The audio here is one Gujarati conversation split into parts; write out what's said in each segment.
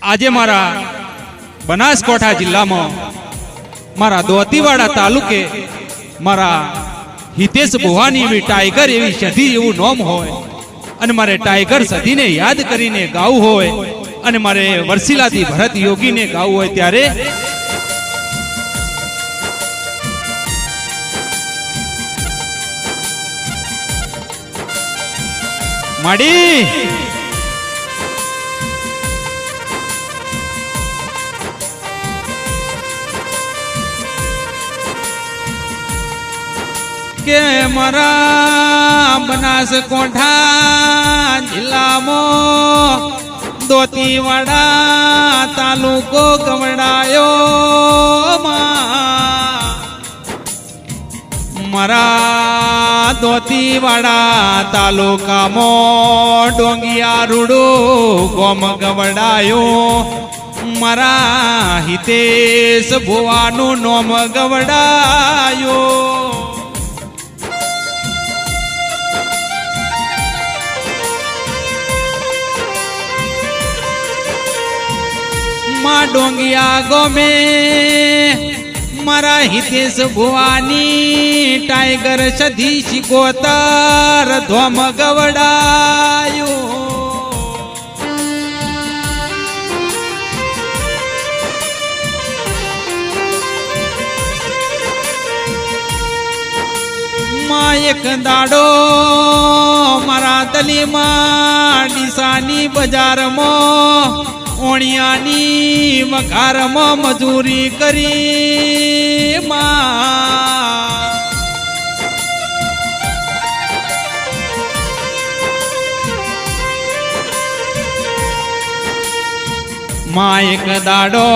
આજે મારા બનાસકાંઠા જિલ્લામાં મારા દોતીવાડા તાલુકે મારા હિતેશ ભુવાની એવી ટાઈગર એવી સધી એવું નોમ હોય અને મારે ટાઈગર સધીને યાદ કરીને ગાવું હોય અને મારે વરસીલાથી ભરત યોગીને ગાવું હોય ત્યારે માડી! મારા બનાસકોઠા જિલ્લામાં દોતીવાડા તાલુકો ગવડાયો મારા દોતીવાડા તાલુકામાં ડોંગિયા રૂડો ગોમ ગવડાયો. મારા હિતેશ ભુવાનું નોમ ગવડાયો. ડોંગિયા ગમે. મારા હિતેશ ભુવાની ટાઈગર સધી શિકોતર ધોમ ગવડાયો. એક દાડો મારા તલીમાં ડીસાની બજારમાં ઓણિયાની વઘારમાં મજૂરી કરી માં. માં એક દાડો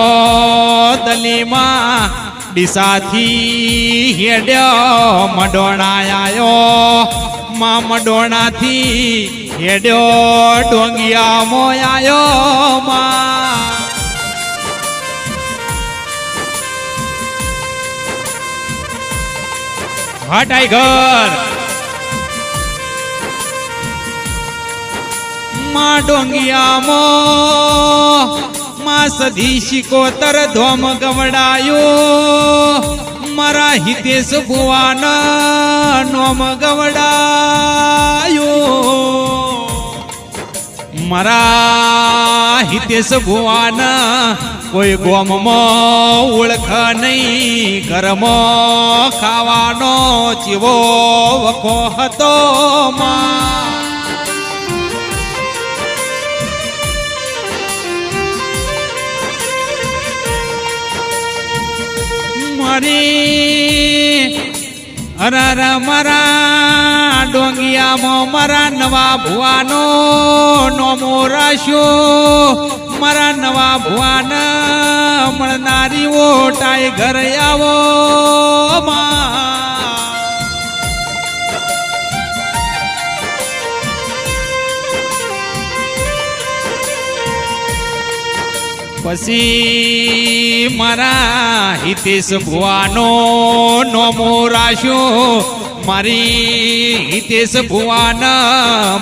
દલીમાં ડીસાથી હેડ્યો મડોણા આયો. માં મડોણાથી હેડ્યો ડોંગિયા મો આયો માં. હા, ટાઈગર. માં ડોંગિયામો માં સધી શિકોતર ધોમ ગવડાયો. મારા હિતેશ ભુવાના નોમ ગવડાયો. મારા હિતેશ ભુવાના કોઈ ગોમમાં ઓળખ નહીં, ઘરમાં ખાવાનો ચીવો વખો હતો માં. મારી અરર ડોંગિયામાં મારા ભુવાનો નોમો રાશ્યો. મારા નવા ભુવાન મળનારીઓ ટાઈગર આવો માં પછી મારા હિતેશ ભુવાનો નોમો રાશો મારી હિતેશ ભુવાન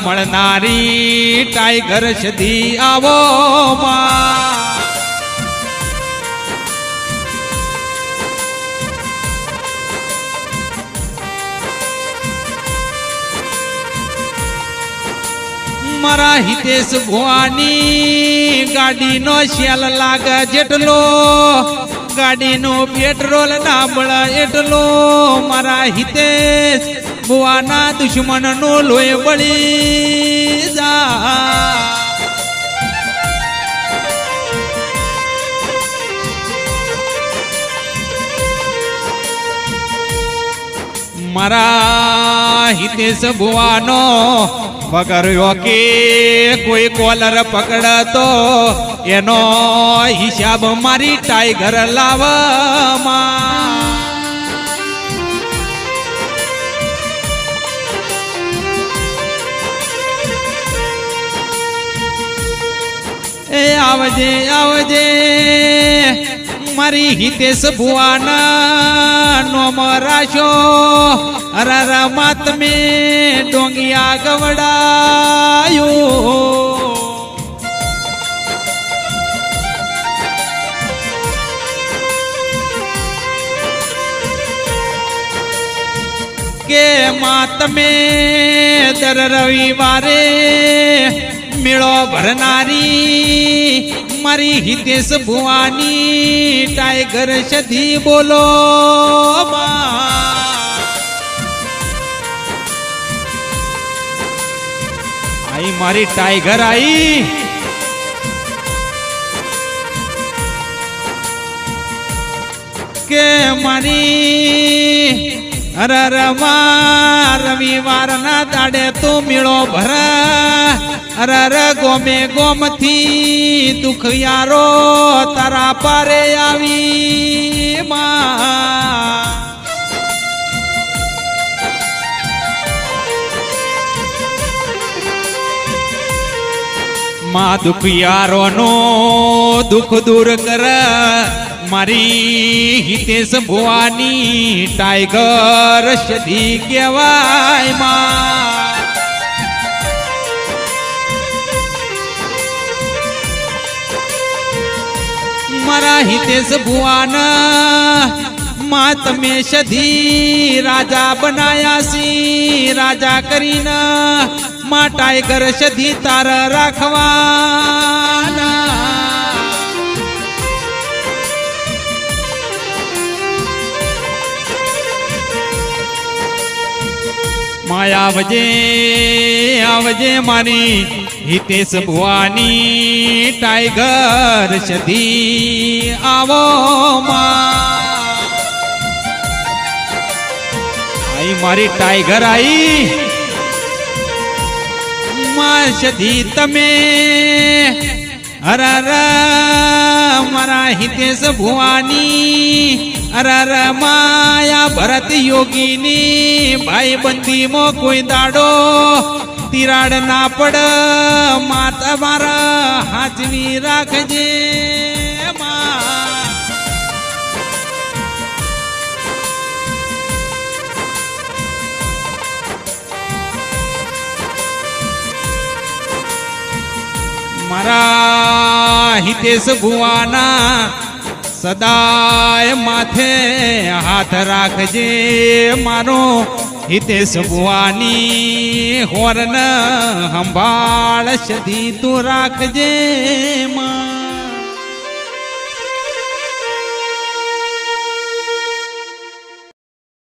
મળનારી ટાઈગર સધી આવો માં. મારા હિતેશ ભુવાની ગાડીનો શેલ લાગે જેટલો ગાડીનો પેટ્રોલ ના બળ એટલો મારા હિતેશ ભુવાના દુશ્મનનો લોહી બળી જા મારા હિતેશ ભુવાનો પકડ્યો કે કોઈ કોલર પકડતો, એનો હિસાબ મારી ટાઈગર લાવમાં એ આવજે આવજે, મારી હિતેશ ભુવાના નો રાશો. अरा मत में डोंगिया गवड़ा के मात में दर रविवार मिलो भरनारी, मरी हितेश दिस भुवानी, टाइगर शधी बोलो मा। આઈ, મારી ટાઈગર આઈ. કે મારી અરરમાં રવિવારના દાડે તું મેળો ભર. અરર ગોમે ગોમથી દુઃખ યારો તારા પારે આવી માં. માં દુખિયારો નો દુઃખ દૂર કર. મારી હિતેશ ભુવાની ટાઈગર સધી કહેવાયમાં. મારા હિતેશ ભુવાનમાં તમે સધી રાજા બનાયા સી. રાજા કરીને માં ટાઈગર સધી તાર રાખવાના. માયા આવજે આવજે મારી હિતેશ ભુવાની ટાઈગર સધી આવો માં. મારી ટાઈગર આઈ સધી તમે અરર મારા હિતેશ ભુવાની અરર માયા ભરત યોગીની ભાઈ બંધીમાં કોઈ દાડો, તિરાડ ના પડ મા મારા હાજવી રાખજે. મારા હિતેશ ભુવાના સદાય માથે હાથ રાખજે મારો હિતેશ ભુવાની હોરન સંભાળ સધી તું રાખજે માં.